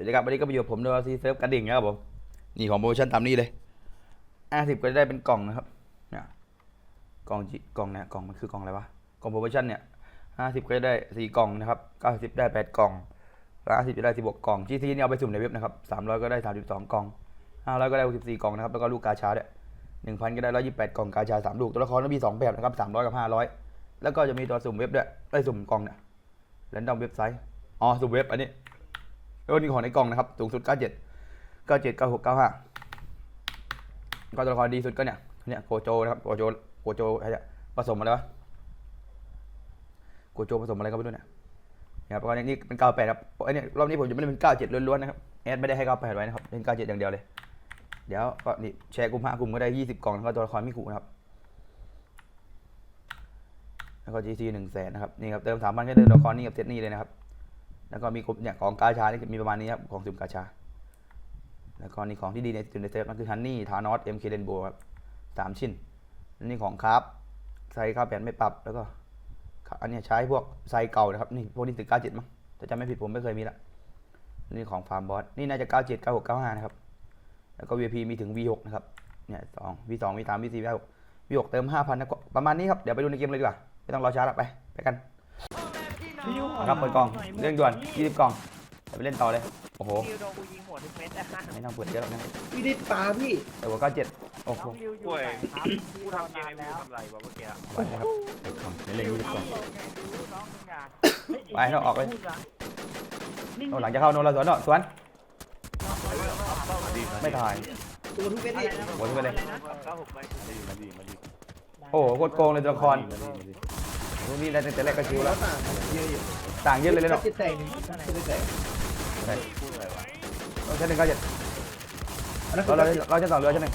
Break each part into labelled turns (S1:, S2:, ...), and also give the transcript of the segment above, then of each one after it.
S1: วัสดีครับวันนี้ก็มาอยู่ผมโดยซีเซิร์ฟกระดิ่งนะครับผม นี่ของโปรโมชั่นตามนี้เลยห้าสิบก็จะได้เป็นกล่องนะครับเนี่ยกล่องจิกล่องเนี่ยกล่องมันคือกล่องอะไรวะ กล่องโปรโมชั่นเนี่ยห้าสิบก็จะได้สี่กล่องนะครับเก้าสิบได้แปดกล่องร้อยสิบจะได้สิบหกกล่องจีซีนี่เอาไปสุ่มในเว็บนะครับสามร้อยก็ได้สามสิบสองกล่องห้าร้อยก็ได้หกสิบสี่กล่องนะครับ แล้วก็ลูกกาชาด้วยหนึ่งพันก็ได้ร้อยยี่สิบแปดกล่องกาชาสามลูก ตัวละครก็มีสองแบบนะครับสามร้อยกับห้าร้อยแล้วก็จะมีตัวสุ่มเว็บด้วย ได้สุ่มกล่องเนี่ยแรนดอมเว็บไซต์ อ๋อ สุ่มเว็บอันนี้ ก็นี่ของในกล่องนะครับ สูงสุด 97 97 96 95 ก็ตัวละครดีสุดก็เนี่ย เนี่ยโกโจนะครับโกโจโกโจอะไรเนี่ยผสมอะไรวะโกโจผสมอะไรก็ไม่รู้เนี่ยนะครับแล้วก็นี่เป็น 98 ครับไอ้เนี่ยรอบนี้ผมจะไม่ได้เป็น 97 ล้วนๆนะครับ แอดไม่ได้ให้ 98 ไว้นะครับ เป็น 97 อย่างเดียวเลย เดี๋ยวก็นี่แชร์กลุ่มห้ากลุ่มก็ได้ 20 กล่องแล้วก็ตัวละครมิคุนะครับแล้วก็ GC 1 0 0 0 0นะครับ นี่ครับ เติม3,000แค่เติมตัวละครนี่กับเซตนี้เลยนะครับ แล้วก็มีเนี่ยของกาชานี่มีประมาณนี้ครับของสุ่มกาชา แล้วก็นี่ของที่ดีในจุดในเซฟนั่นคือฮันนี่ทานอสเอ็มเคเดนโบครับสามชิ้นนี่ของคราฟไซส์ข้าวแผ่นไม่ปรับแล้วก็อันนี้ใช้พวกไซส์เก่านะครับนี่พวกนี้ถึงเก้าเจ็ดมั้งแต่จำไม่ผิดผมไม่เคยมีละนี่ของฟาร์มบอสนี่น่าจะเก้าเจ็ดเก้าหกเก้าห้านะครับแล้วก็ VIP มีถึง V6 นะครับเนี่ยสอง V2 V3 V4 V6 V6 เติมห้าพันนะประมาณนี้ครับ เดี๋ยวไปดูในเกมเลยดีกว่า ไม่ต้องรอช้าละไป ไปกัน ครับเปิดกล่องเรื่องด่วน20กล่องเดี๋ยวไปเล่นต่อเลยโอ้โห
S2: คิวโดนกูยิงหัวทุกเม็ดอะ
S1: ไม่ต้องเปิดเยอะหรอกนะ
S3: พี่ดิดปลาพี่
S1: แต่ว่าก็เจ็ดโอ้โห
S2: น้องคิวอยู่
S4: ป่วย
S2: ไหนครับ
S4: กู
S2: กู
S4: ทำ
S2: ทำ
S4: เก
S2: งามน
S4: กู
S2: แล้ว
S4: ทำอะไรวะเมื่อกี้
S1: ไปนะครับเปิดกล่องเดี๋ยวเล่น20กล่อง
S2: น้องมึงอะ
S1: ไปเราออกเลยเอาหลังจะเข้าโนนเราสวนเนาะสวน ไม่ถ่าย
S3: ตัวทุกเม็ดนี่
S1: หมดไปเลย
S4: เก้าหกไปมาดีมาดี
S1: โอ้โหโคตรโกงเลยตัวละคร รูนี่ได้ตั้งแต่แรกก็ชิว
S3: แล้
S1: แล้วว
S3: ต่างเยอะอยู่
S1: ต่างเยอะเลยเลยเนาะ
S3: จิตแตกหนึ่งจิตแตก
S4: พูดอะไรวะ
S1: เราใช้หนึ่งก็เจ็ด
S3: อันนั้น
S1: เราเราเราจะต่อเรือใช่ไหม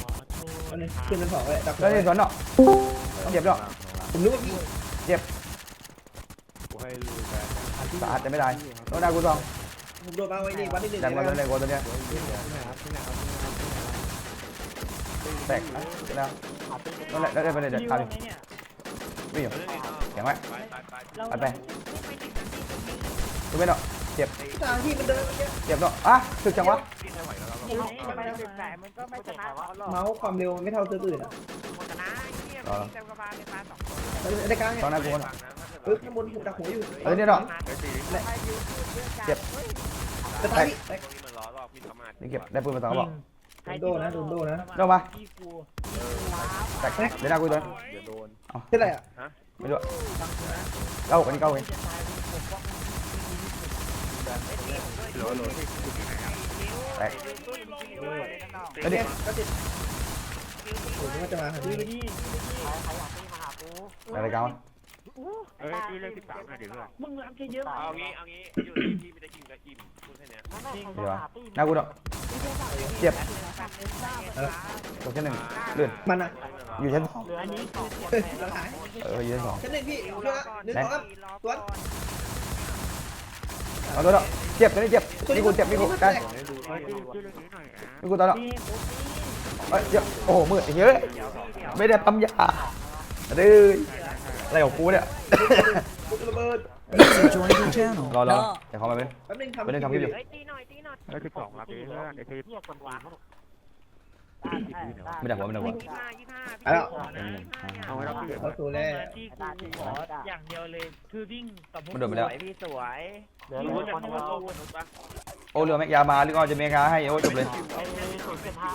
S3: อันนี้ขึ้นเป็นสองเลยดับ
S1: เราจะสวนเนาะต้องเจ็บเนาะ
S3: ผมนึกว่าพี่
S4: กูให้ลูกแฟน
S1: สะอาดแต่ไม่ได้ต้องได้กูสอง
S3: ผมโดนมาไว้นี่วัดที่หนึ่ง
S1: ดันก่อน
S3: เล
S1: เลยยโกตัวเนี้ยแตกนะเสร็จแล้วต้องได้ได้ไปเลยเดี๋ยวตามดิวิ่งอยู่แข็ง ไว้
S4: ไปไปไป
S1: ไปไปดูไม่เนาะ
S3: ทางที่มันเดินเนี่ย
S1: เจ็บเนาะอะถึกจังวะ
S4: กินไม่ไหวแล้วเรา
S2: ทำไมสิบแปดมันก็ไม่ชนะเขาหรอก
S3: เมาส์ความเร็วไม่เท่าเสื้ออื่นอะ
S2: หมดชนะไอ้เหี้ยมันเต็มกระบาลในตาสองคน
S3: ในกลางเนี่ย
S1: ตอนนั้นกู
S4: ฟังนะถ้าเกิด
S3: เออข้างบนดักหัวอยู่
S1: เออเนี่ยเนาะ
S4: ไปตี
S2: ให้ยูพูดเรื่องการฮ้ย
S3: จะตายพี่
S4: ตรงนี้มันล้อรอบมีสมาธิ
S1: นี่เก็บได้ปืนมาสองกระบอก
S3: โดนนะโดนโดนนะ
S1: เดี๋ยวมาแตกเดี๋ยวหน้ากูตัว
S4: เดี๋ยวโดน
S3: เท่าไหร่อะ
S1: ไม่รู้เก้าอันนี้เก้าเอง
S4: โดนโดน
S1: แตก
S3: ก็เนี่ยก็ติดผมว่าจะมาหาพี่
S1: อะไรกันวะ
S4: เอ้ยพี่เลขสิบสามหน่อยดิเพื่อน
S2: มึงรับเยอะ
S4: เอางี้ เอางี้ อยู่ที่พี่ไม่ได้กินกับอิ่มพูดแค่เนี้ย
S1: เดี๋ยวหน้ากูเนาะเจ็บตัวแค่หนึ่งเลื่อน
S3: มันอะ
S1: อยู่ชั้นสอง
S2: อันนี้ก่อน
S3: ละหาย
S1: เอออยู่ชั้นสอง
S3: ชั้นหนึ่งพี่เพื่อหนึ่งสองครับสวน
S1: เอาตัวเนาะเจ็บตัวนี้เจ็บนี่กูเจ็บนี่กูกันนี่กูตอนเนาะเอ้ยเจ็บโอ้โหมืดเยอะไม่ได้ปั๊มยาดื้อ อะไรของกูเนี่ย
S3: ปุ๊บระเบิด
S5: User joined your channel.
S1: รอรอเดี๋ยวเขามาเป็น
S3: แป๊บนึงทำ
S1: ไม่ได้ทำคลิปอยู่
S2: เฮ้ยตีหน่อยตีหน่อย
S4: เลขสิบสองรับดิเพื่อนไอ้ที่
S2: เรียกคนวาง
S1: ไม่ได้หัวไม่ได้หัว
S2: ยี่ห้ายี่ห้า
S4: เอาไว้รับพี่
S3: เขาตัวแรก
S2: ที่กูขออย่างเดียวเลยคือวิ่งกับ
S1: มันโดนไปแล้ว
S2: พี่สวย
S4: รู้จักคำว่าโลกมนุษย์ปะ
S1: โอ้เรือแม็กยามาหรือก็จะเมคาให้โอ้จบเลย
S2: ไอ้ศูนย์จุดห้า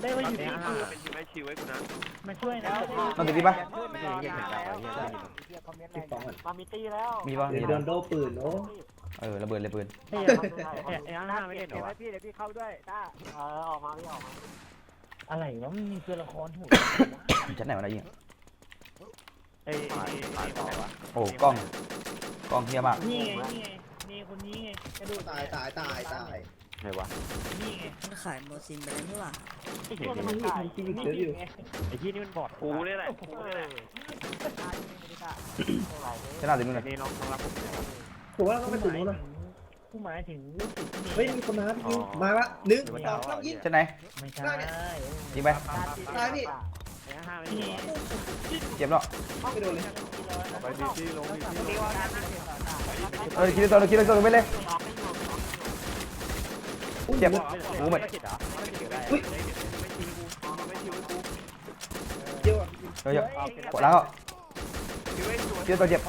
S2: ได้มาอยู่ที่กู
S4: เป็นทีมไอคิวไว้กูนะ
S2: มาช่วยนะ
S1: นอนติดดีปะ
S4: ไม่ใช่เหี้ยเห็นใจไอ้เหี้ยได้ยิน
S3: สิบสองอะ
S2: มามีตีแล้ว
S1: มีปะ
S3: เดี๋ยวโดนโดปืนโอ้
S1: เออระเบิดเลยปืน
S2: เอ้ยเอ้ยห้าไม่เล่นเหรอวะ พี่เดี๋ยวพี่เข้าด้วยต้าเออออกมาพี่ออกมาอะไรวะมีตัวละครหู
S1: ชั้นไหนวะนายยิง
S2: เอ้ย
S1: โอ้กล้องกล้องเฮียมาก
S2: นี่ไงนี่ไงนี่คนนี้ไงกระโดด
S3: ตายตายตายตาย
S4: ไหนวะ
S2: นี่ไง
S5: มันขายโมซินไปแล้วนี่หว่า
S4: ไม่เห็น
S3: มันมีทำชีวิตเยอะอยู่
S4: ไอ้ที่นี่มันบอดกูนี่แหละกูนี่แหละ
S1: ชนะถึงนู่นเลย
S4: นี่น้องน้องรับผม
S3: ผมว่าเราต้องไปถึงนู้นนะ
S2: ผู้หมายถึงลูกศิษย์ที่นี่
S3: เฮ้ยมีคนมาพี่มาละหนึ่งสองสามยิง
S1: ชั้นไหน
S2: ไม่ใช่
S1: ยิงไป
S3: ตายพี่
S4: ห้าไม่ดี
S1: เจ็บเนาะ
S3: ไม่โดนเลย
S4: ไปดีที่ลงดีที่ลง
S1: เออคิดตัวคิดตัวไปเลยเจ็บหมูหมด
S4: ไม่ติดเหรอไม่ติดได้
S3: เดี๋ยวอะ
S1: เดี๋ยวปวดหลังอะคิดตัวเจ็บ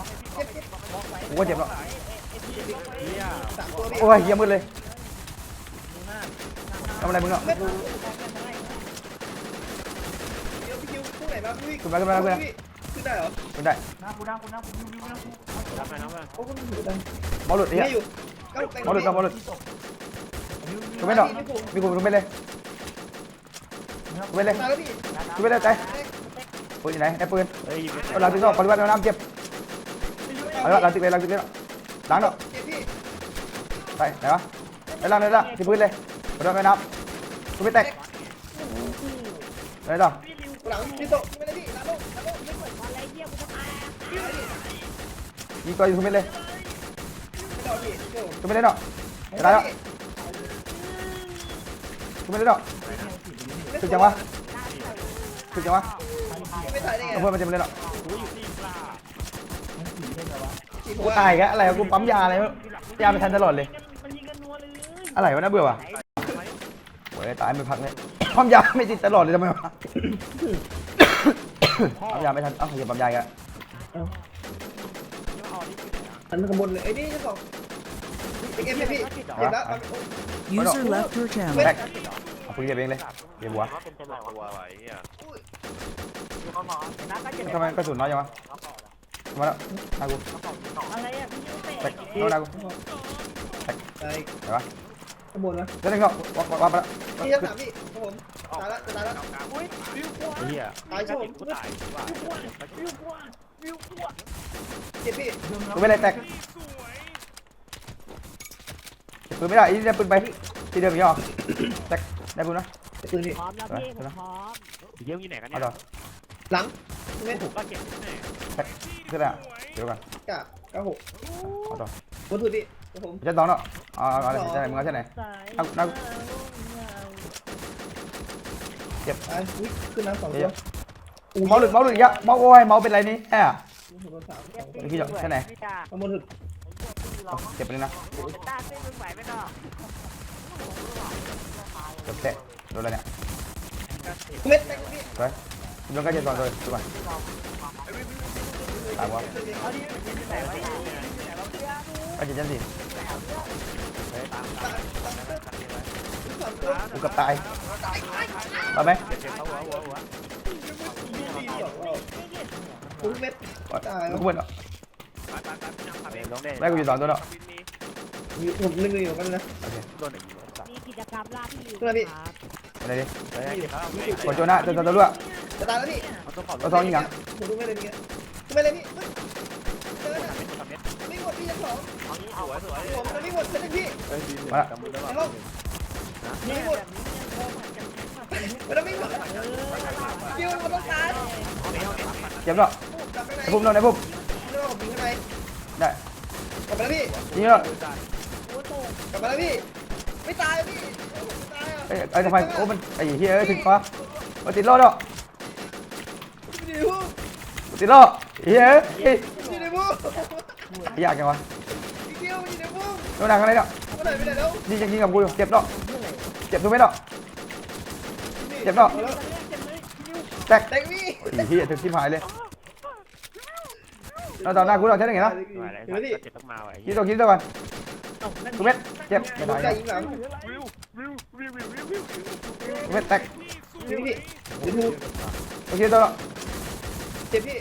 S1: กูก็เจ็บแล้ว
S3: สามตัวพี่
S1: โอ้ยเยี่ยมมืดเลยทำอะไรมึงเนาะ
S3: เม็ดเดี๋ยวพี่คิวคู่ไหนบ้างพี่
S1: ขึ้นมาขึ้นมาขึ้นมา
S3: ขึ้นได้เหรอ
S1: ไม่ได้
S4: น้ำไปน้ำไป
S3: โอ้ก็มีอยู่ได้
S1: หมอหลุดไอ้
S3: ไม่
S1: เหี้ย
S3: อยู่ก้าวแต่ง
S1: หมอหลุดหมอหลุดกูไม่ดอกมีกูกูไม่เลยกูไม่เลย
S3: ตายแล้วพี่
S1: กูไม่เลยใจปืนอยู่ไหนไอ้ปืน
S4: เฮ้ยยิงไม่
S1: เอาหลังติดต่อปฏิบัติน้ำเจ็บเอาละหลังติดเลยหลังติดเลยล้างเนาะ
S3: เจ็บพี่
S1: ไปไหนวะไปล้างเลยละที่พื้นเลยปฏิบัติน้ำกูไม่แตกไหนต่อ
S3: หลังพี่โตไม่ได้พี่ลาโลลาโลไม่เหมือน
S1: ยิงตัวยิงกูไม่เลย
S3: ไม่ได้พี่โจ
S1: กูไม่ได้เนาะตายแล้วกูไม่ได้เนาะถึงจังวะถึงจังวะ
S3: ไม่ตายได้ไง
S1: เพื่อนมันจะไม่ได้เนาะ
S3: จีบ
S1: กูตายแกอะไรกูปั๊มยาอะไรยาไม่ทันตลอดเลย อะไรวะน่าเบื่อว่ะโอ้ยตายไม่พักเลยปั๊มยาไม่ติดตลอดเลยทำไมวะปั๊มยาไม่ทันเอ้าอย่าปั๊มยาอีกัน
S3: อันขบวนเลยไอ้นี่จะบอกเอ็มพี่เจ็บแล้ว
S5: User left your channel.
S1: แตกเอาปืนเก็บเองเลยเก็บหัว
S4: เป็นตัวตัวไว้อะ
S1: ทำไมกระสุนน้อยจังวะมาแล้วนากู
S2: อะไรอะพี่ยูเตะ
S1: แตกเอานากู
S3: ตาย
S1: ไหนวะ
S3: ขบวนนะ
S1: เดี๋ยวนึงเนาะวับวับไปแล้ว
S3: พี่จะสามพี่ครับผมตายแล้วตายแล้ว
S4: เฮีย
S3: ตายโชว์
S4: กูตายว่า
S3: เจ็บพี่
S1: ปืนไม่เลยแตกปืนไม่ได้อีนี่ปืนไปที่เดิมอย่างนี้หรอแตกได้ปืนนะ
S3: ปืนพี่
S2: พร้อมแล้วพี่ผมพร้อม
S4: เยี่ยมอยู่ไหนกัน
S1: เอา
S4: เนี่ย
S1: ต่อ
S3: หลังไม่
S4: ถูกก็เก็บแน่
S1: ขึ้นแล้วเดี๋ยวก่อน
S3: กะเก้าหก
S1: เอาต่อ
S3: วัตถุดิ ครับผม
S1: จะต้องเนาะเอาเอาเอาใช่ไหนมึงเอาใช่ไหน
S2: สาย
S1: เอาเอา
S3: ตายอุ้ยขึ้นน้ำสอง
S1: เดี๋
S3: ตั
S1: ยววเมาหลุดเมาหลุดอีกแล้วเมาโอ้ยเมาเป็นไรนี่แอบ
S3: โดนสาม
S1: ไอ้พี่หยอกใช่ไหน
S2: พี่ตา
S3: ขบวนถึก
S1: เจ็บไปเลยนะ
S2: ตาเส้นมึงไหวไหมเนาะ
S1: เจ็บแตะโดนอะไรเนี่ย
S3: เม็ดแตงพี่
S1: ไปโดนก็เจ็บก่อนเลยดูก่อนตายวะก็เจ็บจังสิ
S3: สามตัว
S1: กู กับตายตายไหม
S4: เก็บเขาหัวหัวหัว
S3: คุ้มเม็ดตาย
S1: กูเหมือนเนาะ
S4: ไปไปไปพี่น้ำขับเอได้
S1: กูอยู่สองตัวเนาะ
S3: อยู่ผมนึงอยู่กันนะ
S1: โอเค
S4: โดนไหนยิงสัตว์
S2: มีกิจกรรมล่าพี่ยู
S1: อะไรดิ
S4: เฮ้ยเก็บแล้ว
S1: กดโจน่าจตัวตัวด้ว
S3: จะตายแล้วพี่
S4: มันต้องขอ
S1: ตัวสองยิงยัง
S3: กูไม่เลยนี่ไม่เลยพี่เจอ
S4: เม็ดเม็ด
S3: ไม่หมดพี่ยังสอง
S4: สวยสวย
S3: ผมจะไม่หมดเช่นพี่
S1: มาละ
S3: ในห้องม่หมดมันต้องไม่หมดคิวมันต้องการ
S1: เจ็บเนาะ
S3: กลับไอ้
S1: พุ่มเนาะไอ้พุ่มได้
S3: กลับไปแล้วพี่
S1: ยิงเนาะ
S3: กลับไปแล้วพี่ไม่ตายพี่ตายอะ
S1: เอ้ยไอ้ทำไมโอ้มันไอ้เหี้ยถึงปะมันติดล้อเนาะ
S3: อ
S1: ติดล้อเหี้ยอยากจังวะ
S3: พี่คิวมันอยู่ในพุ่ม
S1: โดนหนักอะไรเนาะ
S3: เมื่อไหร่ไปไหนแล้ว
S1: ยิงยิงกับกูอยู่เจ็บเนาะเจ็บตัวไม่เนาะเจ็บเนาะแตก
S3: แตกพี่
S1: ไอ้เหี้ยถึงที่หายเลยเราต่อหน้ากูเราใช่ไหมเนาะ
S3: เดี๋ยวพี่
S4: เจ็บต้องมาไว้
S1: คิดตัวคิดตัวก่อนกูเม็ดเจ็บไม่
S3: โด
S1: ตานย
S3: ไก่ยิงหลัง
S1: กูเม็ดแตก
S3: พี่พี่เดี๋ยวดู
S1: ตัวคิดตัวเนาะ
S3: เจ็บพี่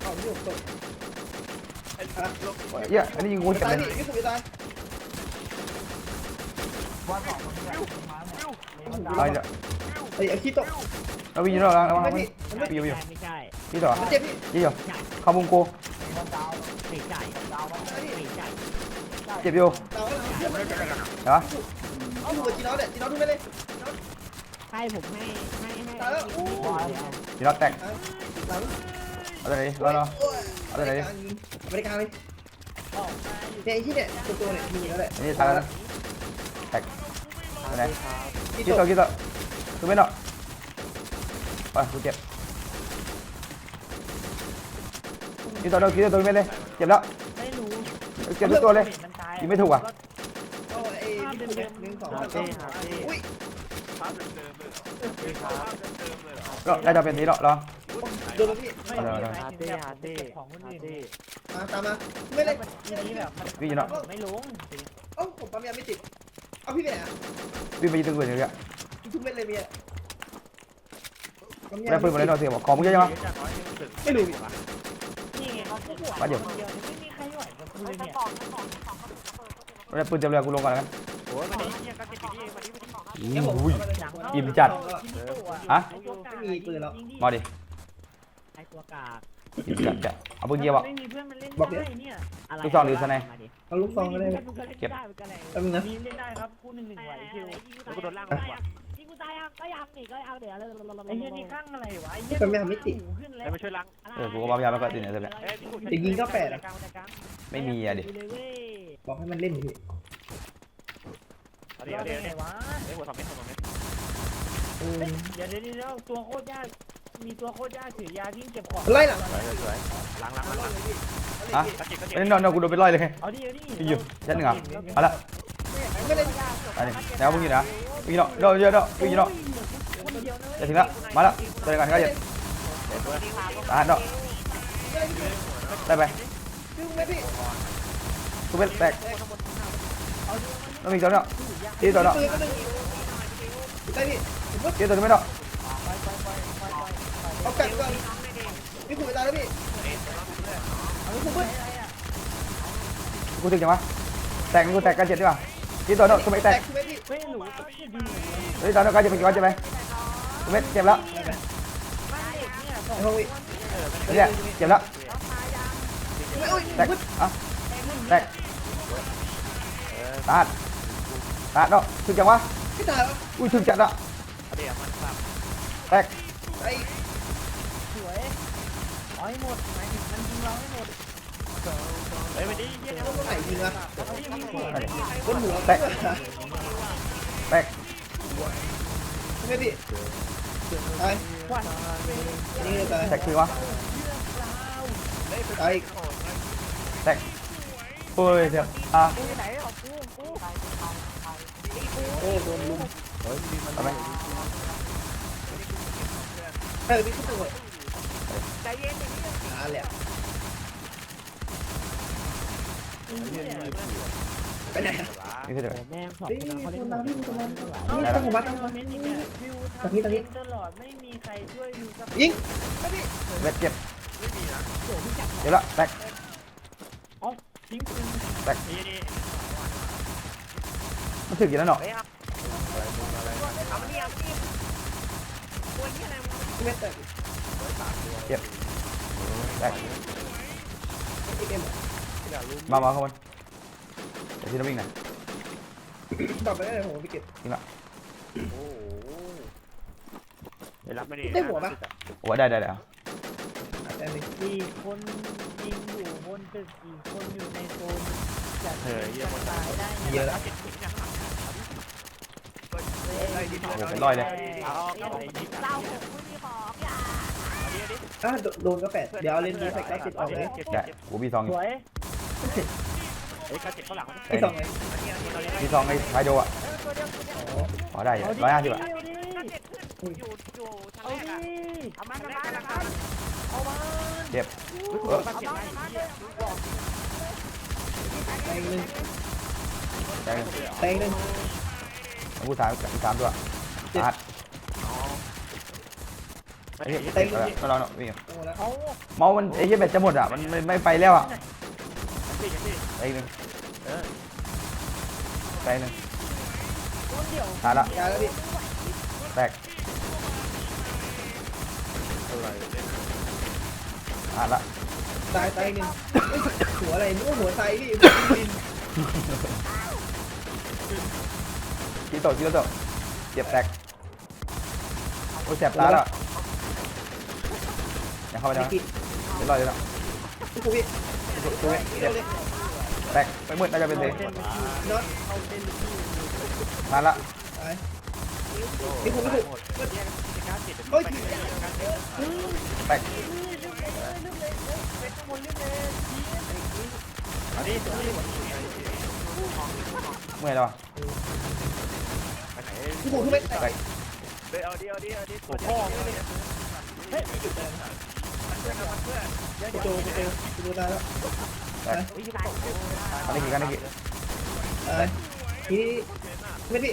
S3: เอาพี่ผมตก
S1: เหี้ยอันนี้ยิงกูเจ็บ
S3: ตาย
S1: เลย
S3: พี่พี่ผมตาย
S1: ตายเดี๋ยว
S3: ไอ้ขี้ตก
S1: เราวิ่งอยู่แล้วเรา
S3: ไม่
S1: วิ่
S3: พี่
S1: ง
S3: มันไม่
S1: วิ่งอยู่
S2: ไม่ใช่
S1: คิดตัว
S3: มันเจ็บพี่
S1: ยี่อยู่เข้ามุมกู
S2: ไม่ใช่ไม่ใช่
S1: เจ็บอยู่
S3: เราก็เชื่อมัน
S1: เห็นปะ
S3: เอาหัวจีนอสเนี่ยจีนอสดูไปเลย
S2: ให้ผมให้ให้ให้
S3: ตายแล้วอู้
S1: ยีน็อตแตก
S3: หลัง
S1: เอาตัวไหนรอรอเอาตัวไหนดิ
S3: บริการเลยเนี่ยไอ้ที่เนี่ยตัวตัวเนี่ยมีแล้วแหละ
S1: อันนี้ตายแล้วแตกตัวไหน
S3: ขี้
S1: คิด
S3: ต
S1: ตัว
S3: ก
S1: คิดตัวคือไม่เนาะไปกูเจ็บคิดตัวเดียวคิดตัวไม่เลยเจ็บแล้ว
S2: ไม่รู้
S1: เก็บทุกตัวเลย
S2: มันตาย
S1: ยิงไม่ถูกอะ
S3: โอ้ไอ้พี่ถูกหนึ่งสอง
S2: หา
S3: สาม
S2: เต้หาเต้
S3: อุ้ย
S4: ภาพเดิมๆเลยเหรอภาพเดิมๆเลยเหรอ
S1: ก็ได้จะเป็นนี้หรอลอง
S3: โดนแล้วพี่
S2: ไม่
S1: เอา
S2: มี
S1: เลย
S2: หาเต้หาเต้ของคนอื่นดิ
S3: มาตามมาไม่ได้
S2: ทีนี้แบบมัน
S1: วิ่งอยู่เนาะ
S2: ไม่ลง
S3: เอ้าผมปั๊มยาไม่ติดเอาพี่ไปไหนอะ
S1: วิ่งไปยิงตึ้งปืนอย่างเงี้ย
S3: ทุกเม็ดเลยเมียปั๊มยา
S1: ได้ปืนมาเลยเนาะเสียบอกของมึงเยอะจังวะ
S4: เยอะจังน้อยยังถึง
S3: ไม่รู้พี่
S2: นี่ไงเขาหัว
S1: มาเดี๋ยว
S2: เดียวไม่มีใครไหวกับปืนเนี่ย
S1: ได้ปืนเต็มเลยกูลงก่อนแล้วกัน
S4: โอ้ยมาดิเนี่ยก็ติดนี่มาดิมาดิ
S3: แค่ผม
S1: อุ้ย
S3: เอาไปเลย
S1: อิ่มจัดฮะ
S3: ไม่มีปืนแล้ว
S1: มาดิ
S2: ไอ ตัวกาก
S1: อิ่มจัดจัดเอาปืนเกียร์วะ
S2: ไม่มีเพื่อนมันเล่น
S3: บอกดิ
S2: ได้เนี่ยอะไร
S1: ลูกซองหรือสไนป์
S2: มาดิ
S3: เอาลูกซองก็ได้
S1: เก็บ
S2: ได้หมือนกันแหละ
S3: แป๊บนึงนะ
S2: มีเล่นได้ครับคู่หนึ่งหนึ่งไหวคิว
S4: แล้วกูโดนล่าง
S2: ไอ้
S4: หัว
S6: ยิงกูตายอะก็ยังนี่ก็เอาเดี๋ยว
S2: ไอ้เหี้ยนี่ข้างอะไรวะไอ้เหี้ย
S3: เป็นไม่ทำมิติ
S2: หูขึ้นแล้
S4: แล้ววมาช่วยล้าง
S1: เออกูก็ปั๊มยาไปก่อนติดเนี่ยเสร็จแล้ว
S4: เอ้ยพี่กู
S3: จะยิงก็แปดอะ
S2: กลางกลาง
S1: ไม่มีอะดิ
S6: เลยเว้ย
S3: บอกให้มันเล่นพี่
S4: เอา
S2: เดี๋
S4: เดี๋
S2: ย
S4: ยวว
S2: เดี๋
S4: เดี๋
S2: ย
S4: ยวว
S2: วะ
S4: เอ้ยหัวสองเม็ดหัวสองเม็ด
S3: เออ
S2: เดี๋ยวเดี๋ยวเดี๋ยวตัวโคตรยาก มีตัวโคตรยากถือยาวิ่งเก็บของ
S3: ไล่หลัง
S4: สวยสวยล้างล้างล้างล้าง
S1: ฮะ
S4: กระจิกกระจิก
S1: ไม่ได้นอนนอนกูโดนไปร้อยเลย
S2: เอาดิเอาดิ
S1: พี่อยู่ชั้นหนึ่งเหรอ เอาละ
S3: ไม่ได้
S1: อันนี้แล้วมึงอยู่นะวิ่งเนาะเดี๋ยวเดี๋ยวเดี๋ยววิ่งเนาะจะถึงแล้วมาแล้วตัวกันก็จะตาเนาะได้ไป
S3: พี่ไม่พี่
S1: กูเป็นแตกต้องมีตัวเนาะที่ตัวเนาะ
S3: ปืนก็หนึ่งได้พี่ผมว่า
S1: ที่ตัวไม่เนาะ
S3: เอาแปดก่อนพี่ขู่ไปตายแล้วพี่เอาขู่ไป
S1: กูถึงจังวะแตกกูแตกกันเจ็ดดีกว่าที่ตัวเนาะกูไม่
S3: แต
S1: แต
S3: ก
S1: ก
S3: ใช่ไหมพี่
S2: ไม่รู้ก็ดี
S1: เฮ้ยตอนนั้นก็จะเป็นกี่วันใช่ไหมกูไม่เจ็บแล้ว
S3: โอ้ย
S1: เนี่ยเจ็บแล้ว
S3: ไม่โอ้ย
S1: แตกอะแตกตาดตาดเนาะถึงจังวะ
S3: ไม่ตายแล้ว
S1: อุ้ยถึงจัดอะ
S4: เดี๋ยวมันสับ
S1: แตก
S3: ไอ้
S2: อาให้หมดหมายถึงมันยิงเราให้หมด
S4: เฮ้ยไปดิเยี่ย
S3: พวกไหนยิงอะ
S2: เอาดิวิ่งดิ
S3: บนหัว
S1: แตกแตก
S3: ใช่ไหมพี่ตาย
S2: ควัน
S3: นี่ตาย
S1: แตกคือวะ
S3: ตาย
S1: แตกโอ้ยเจ็บอะ
S6: กูไหนของกูกู
S3: โอ้โดนลุม
S1: ทำไม
S3: เออพี่ขึ้นตัว
S6: ใจเย็นอย่างนี้
S3: อ่าแหละไปไหนอะ
S1: นี่คือเดี๋ยว
S2: แม่งสอง
S3: เฮ้ย
S2: คน
S3: มี
S2: เขา
S3: ค
S2: เล่น
S3: นมาพี่มีคนมา
S2: เอา
S3: นี่
S2: แล้ว
S3: ต้องผมวัด
S2: ต้
S3: ต้
S2: อ
S3: องง
S2: มา
S3: วัด
S2: เม้นนี่เนี่ยฟิว
S3: ตรงนี้ตรงนี้
S2: ตลอดไม่มีใครช่วยมีสัก
S3: ยิง
S1: เวทเจ็บ
S4: ไม่มีนะ
S2: โดดที่จับ
S1: เจ็บแล้วแตก
S2: ทิ้งปืน
S4: นี่นี่
S1: มันถึงกี่แล้วเนาะ
S6: เอามานี่เอามานี่ตัวนี้อะไรมึง
S3: ไม่แตก
S1: แตก
S3: ไอ้เกม
S1: มามาเข้ามาเดี๋ยวที่เราวิ่งหน่อย
S3: ตอบไปได้เลยผมไปเก็บ
S4: โอ้โหได้รับไม่ดี
S3: ได้หัวปะ
S1: โอ้ได้ได้ได้
S3: ได้เลย
S2: สี่คนยิงอยู่บนตึกสี่คนอยู่ในโซนจะ
S4: เออเยี่ยม
S2: ตายได้
S3: เยอะแล้ว
S4: เจ็บถึงเนี่ยข้างหลัง
S1: โอ้เป็นร้อยเลย
S4: เอาเอาไปยิง
S6: เราของกูมีของอย่า
S3: อะโดนก็แปดเดี๋ยวเอาเลนส์นี้ใส่เก้าสิบออกเลย
S4: เจ็บ
S1: ได้
S4: เจ็บ
S1: กูมีซองอ
S2: ส
S1: ยู่
S2: วย
S4: เฮ้ยกระจิกข้างหลัง
S3: ไอ้สองไง
S1: มีซองไอ้ไฟโดอะ
S6: ตัวเดียวตัวเดียว
S1: อ๋อได้ร้อยห้าสิบอะ
S2: เอาดิ
S6: ก็เจ็ดขึ้นอยู่อยู่ทาง
S2: เอา
S6: แรก
S2: ดิ
S6: อะเอามันเอามันเอามัน
S2: เอามัน
S1: เจ็บ
S6: เอามันเอามันเลย
S3: แตงหนึ่ง
S1: แตก
S3: แตงหนึ่ง
S1: กูสามสามตัวตัด
S4: ไม่
S1: ไอ้
S4: ได้
S1: เหี้ยก็รอเนาะวิ่ง
S3: โอ้แล้ว
S2: เอา
S1: เมาส์มันไอ้เหี้ยแบตจะหมดอะมันไม่ไม่ไปแล้วอะ
S4: สิสิ
S1: ไอ้หนึ่งแตกหนึ่ง
S2: ต้นเดียว
S1: ขาละ
S3: ยาแล้วพี่
S1: แตกขาดละ
S3: ตายตายหนึ่งหัวอะไรนู้หัวไซพี่
S1: คิโตะคิโตะเจ็บแตกโอ้ยแสบตาแล้ว อย่าเข้าไป
S3: ไม่
S1: นะ
S3: กิน
S1: เดี๋ยวรอเดี๋ยวรอ
S3: พี่กูพี่
S1: ตัวนี้เจ็บแตกไปมืดน่าจะเป็นเซ
S3: น็อต
S1: ขาดละ
S3: ตายพี่กูไม่ถูก
S4: การจิต
S3: เฮ้ย
S1: แตก
S3: ต
S6: เอาดิตัวนี้
S1: เมื่อยแล้ววะ
S6: ไปไหน
S3: พี่ผมทุกเม็ดแตก
S4: เดี๋ยวเอาดิเอาดิเอาดิ
S6: โอ้พ่อ ไม่ได้
S3: ประตูประตูประตูตายแล้ว
S1: อันนี้กี่กันนี่กี่
S3: ตายทีไม่พี่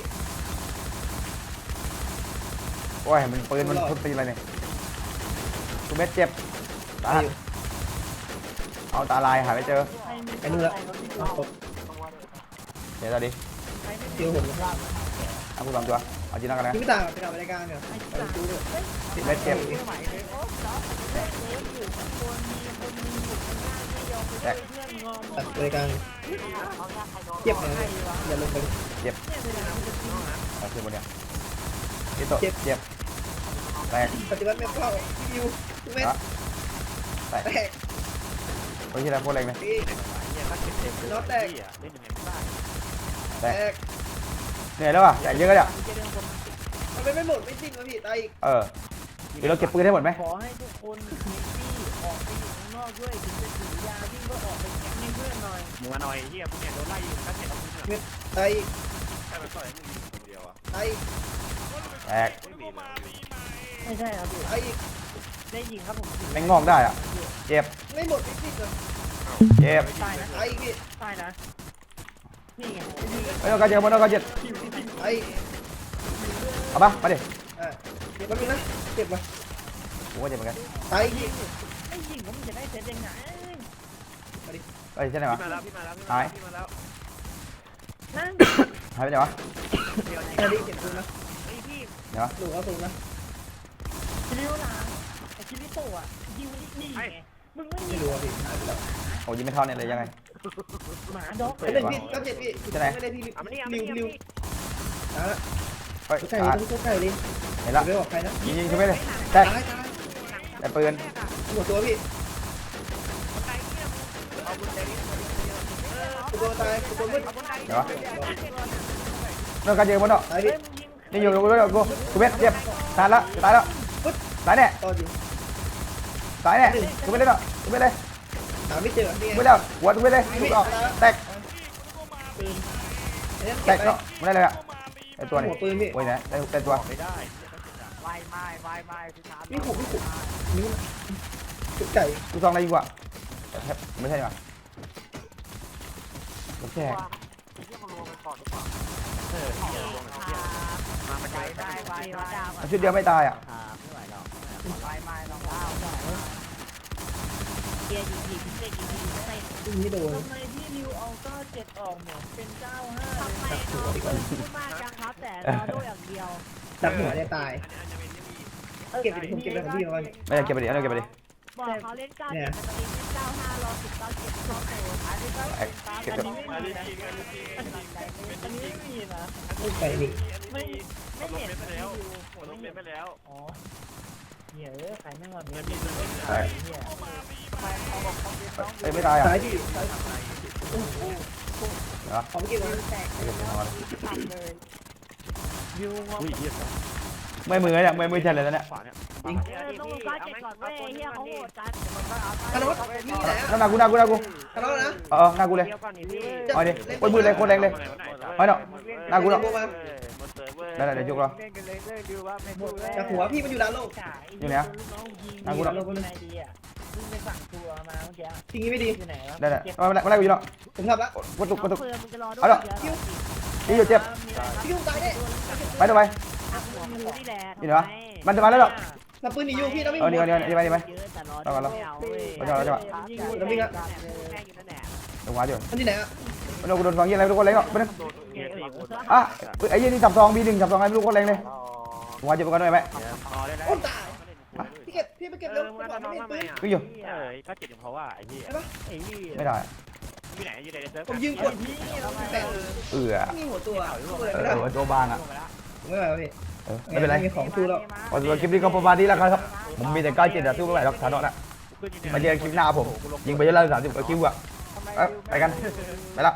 S1: โอ้ยมันปืนมันพุทตีอะไรเนี่ยกูเม็ดเจ็บตาหักเอาตาลายหาไม่เจอ
S3: ไปนู่นแล้วตก
S1: เดี๋ยวตาดิ
S3: เกี่ยวผม
S1: เอากูสองตัวเอาจีน่ากันนะ
S3: พี่ไม่ต่างไปกลับรายการเนี่ยไปดูด้วย
S1: เม็ดเจ็บ แตก
S3: ตัดรายการเจ็บเลยอย่าลงไป
S1: เอาขึ้นบนเนี่ยที่ตกเจ็บแตก
S3: ปฏิบัติไม่เข้าพี่ยูทุกเม็ด
S1: แตก
S3: แตก
S1: โอ้ยที่ไรพวกแรงเลย
S3: พี่
S6: เนี่ยถ้าเก็บเต็มเลยพี่อะเล่นยังไงไม่ได้
S3: แตก
S1: เหนื่อยแล้วว่ะแตกเยอะก็เลยอะ
S3: ทำไมไม่หมดไม่สิ้นวะพี่ตายอีก
S1: เออเดี๋ยวเราเก็บปืนได้หมดไหม
S2: ขอให้ทุกคนมี ออกไปอยู่ข้างนอกด้วยถึงจะถือยาวิ่งก็ออกไปแข่งให้เพื่อนหน่อย
S6: มึงมาหน่อยเฮียพวกเนี่ยโดนไล่อยู่ถ้าเสร็จเอามึงเนี่ย
S3: ตายอีก
S4: แค่มันต่อยมึงคนเดียวอะ
S3: ตายอีก
S1: แตก
S4: ไม่มีเลย
S2: ไม่ใช่ครับพี่
S3: ตายอีก
S2: ได้ยิงครับผม
S1: แม่งงอกได้อะ เจ็บ
S3: ไม่หมดไม่สิ้นเลย
S1: เจ็บ
S2: ตายนะ
S3: ตายอีกพี่
S2: ตายนะนี่ไง
S1: เฮ้ยเราก็เจ็บบนเราก็เจ็บ
S3: ตายอีก
S1: เอาปะมาดิ
S3: อะเจ็บแป๊บนึงนะเจ็บว่ะ
S1: กูก็เจ็บเหมือนกัน
S3: ตายอีกพี่
S2: เซตยังไง
S1: เอ้ยใช่ไหมวะ
S4: พี่มาแล้วพี่มาแล้วพี่
S1: หาย
S4: มาแล้ว
S2: นั่น
S1: หายไปไหนวะ
S3: ตายดิเจ็บคุณนะ
S2: ไอ้พี่
S1: เดี๋ยววะ
S3: หนูเอาสูงนะ
S2: คิริวหลังไอ้คิริโตะอะยิงนี่ไงมึงไม่
S3: ไม่
S2: ยิง
S3: รู้อะพี่หายไปแล้ว
S1: โอ้ยิงไม่เข้าเนี่ยเลยยังไง
S2: หมาด็อก
S3: ไม่เป็นพี่ก็เจ็บพี่ไม่ได้พี่
S6: เอามานี่เอา
S3: ริ
S6: มาวนี่
S3: ริวตายละ
S1: เฮ้ย
S3: ไก่
S1: ตาย
S3: ต้องเข้าไก่ดิ
S1: เห็นละ
S3: ไม่บอกใครนะ
S1: ยิงยิงใช่ไหมเลยแต
S3: ตากยตาย
S1: แต่ปืน
S3: หมดตัวพี่ ตัวตายตัวมืด
S1: เดี๋ยววะเรื่องการเจ็บบนเนาะ
S3: ตายพี่
S1: นี่อยู่กูกูกูเม็ดเจ็บตายละจะตายแล้วตายแน่
S3: ต่อจริง
S1: ตายแน่กูไม่ได้หรอกกูไม่ได้
S3: หาไม่เจอนี่
S1: กู
S3: ไง
S1: ไม่ได้หัวกูไม่ได้ลูกออกแตก
S3: ไอ้นั่น
S1: แต
S3: เก็บ
S1: ก
S3: ไป
S1: เนาะไม่ได้เลยอะไอตัวนี้
S3: หัวปืนพี่
S1: โอ้ยนะได้ได้ตัว
S6: ไม่ได้
S2: วายไม้วายไม้พี่ถาม
S3: นี่ผมพี่ผมนี่จุดไก่
S1: กูซองอะไรดีกว่าไม่ใช่หรอ ไม่ใช่
S6: เออเฮียลงเฮียมามาใจ
S2: วาย
S6: ได้
S2: ได้วายวาย
S1: ชุดเดียวไม่ตายอะ
S6: ไม่ไหวหรอก
S2: วายไม้ลองเล่าเกียร์ยิงยิงเกียร์ยิงยิงไม่ได้
S3: ยิงไม่โดน
S2: ทำไมพี่นิวเอาก้าเจ็ดออกเนี่ยเป็นเก้าห้า
S7: ทำไมน้องเปิดพูดมากจังครับแต่รอดูอย่างเดียว
S3: จับหัวเนี่ยตายเก็บไปดิผมเก็บไปของพี่มา
S1: ไม่ได้เก็บไปดิเอาเก็บไปดิ
S7: บอกเขาเล่นเก้าเจ็ดแต่ตอนนี้ เล่นเก้าห้ารอสิบเก้าเจ็ดเข้าโซนอันนี้ก็เป็นฟ้า
S1: เก็บ
S7: อันนี้ไม่
S4: อัน
S7: มี
S4: นะจริงอันนี้จริง
S2: อันนี้ไม่มีนะ
S3: ไก่นี่
S2: ไม่ไม่เห็น
S4: เม็ดไปแล้ว
S2: ผม
S4: ลงเม็
S2: เห็
S4: ด
S2: น
S4: ไปแล้ว
S2: อ๋อเหี้ยเอ้ยใครไม่มาเบีย
S4: เงิน
S2: ด
S4: เงินมี
S1: ใช่
S2: เนี่ยไปเอาบอกเขาเบียดต้อง
S1: เอ้ยไม่ตายอะ
S3: ตายพี่ตาย
S1: เหรอ
S3: ของเก็บไว้
S7: แตก
S1: เก็บของอะไร
S7: ทำเลย
S2: ยูง
S6: อุ้ยเฮีย
S1: ไม่มือเนี่ยไม่มือฉันเลยนะเนี่ย
S6: ขวาเนี่ย
S7: เออต้องลงเก้าเจ็ดก่อนเว้ยเฮียเขาโหดกัน
S3: คารถมีไหน
S1: นั่นนากูนากูนากู
S3: คารถนะ
S1: เออนากูเลย
S6: เที่ยวก่อนนี่พี่
S1: เอาดิโอ้ยมือเลยโคตรแรงเลยเอาเนาะนากูเนาะ
S6: หมดเซิร์ฟเวอร์
S1: ได้ได้เดี๋ยวจุกเรา
S2: เล่นกันเลยเลยดูว่าไม่พูด
S3: จากหัวพี่มันอยู่ด้านโลก
S1: อยู่ไหนอะ
S2: นั่งกูแล้วไหนดีอะมึงไปสั่งตัวมาเมื่อกี้
S3: ทีนี้ไม่ดี
S2: อยู่ไหนวะ
S1: ได้ได้ไม่ได้ไม่ได้กูอยู่เนาะ
S3: ผมทำละ
S1: กระตุกกระตุก
S7: เพื่อนมึงจะรอดู
S1: เอาเถอะ
S7: เดี๋ยว
S1: นี่อยู่เจ็บ
S3: พี่ยุ่งตายเนี่ย
S1: ไปต่อไป
S7: หักหัวมึงนี่แหละ
S1: นี่เหรอมันจะมาแล้วหรอ
S3: นับปืนหนีอยู่พี่นับไม่
S1: เอานี่เอานี่เอานี่ไปนี่ไป
S7: เยอะแต่รอ
S1: เอาก่อนแล้ว
S7: ไม่เอาเว้ย
S1: เอาก่อนแล้ว
S3: แล้วพี่ก็
S7: แม่งอยู่นั่นแหละ
S1: ลงมาอยู่
S3: มันที่ไหนอะ
S1: มันโดนกูโดนฟังยี่อะไรไม่รู้คนแรงหรอกไปนึง
S6: โดนเฮียสี่คน
S1: อะไอ้ยี่นี่จับซองบีหนึ่งจับซองอะไรไม่รู้คนแรงเลยลงมาเจ็บกันหน่อยไหม
S6: พอได้แล้ว
S3: โอ้ตายพี่เก็บพี่ไปเก็บ
S6: เอ
S3: เร็ว
S6: อมึง
S3: ก่
S6: จะ
S3: อน
S6: นอน
S3: ไม่
S6: ทำไม
S3: ปืน
S6: อะ
S1: กูอยู่
S6: เออก็จิตของเขาว่าไอ้เหี้ย
S2: ไอ้นี่
S1: ไม่ได้
S6: อยู่ไหนอยู่ไหนเซิร์ฟ
S3: ผมยิงกด
S2: พี่เราไป
S3: แต่
S1: เออ
S3: มีหัวตัว
S1: เออตัวบางอะ
S3: ไม่ไหวพี่
S1: เออไม่เป็นไร
S3: มีของสู้แล้ว
S1: พอตัวคลิปนี้ก็ประมาณนี้แล้วครับ ผมมีแต่ก้าเจ็ดอะสู้ไม่ไหวหรอกฐานนอะมาเจอคลิปหน้าผม ยิงไปเยอะแล้วสามสิบกว่าคิวอะเอ้ยไปกัน ไปละ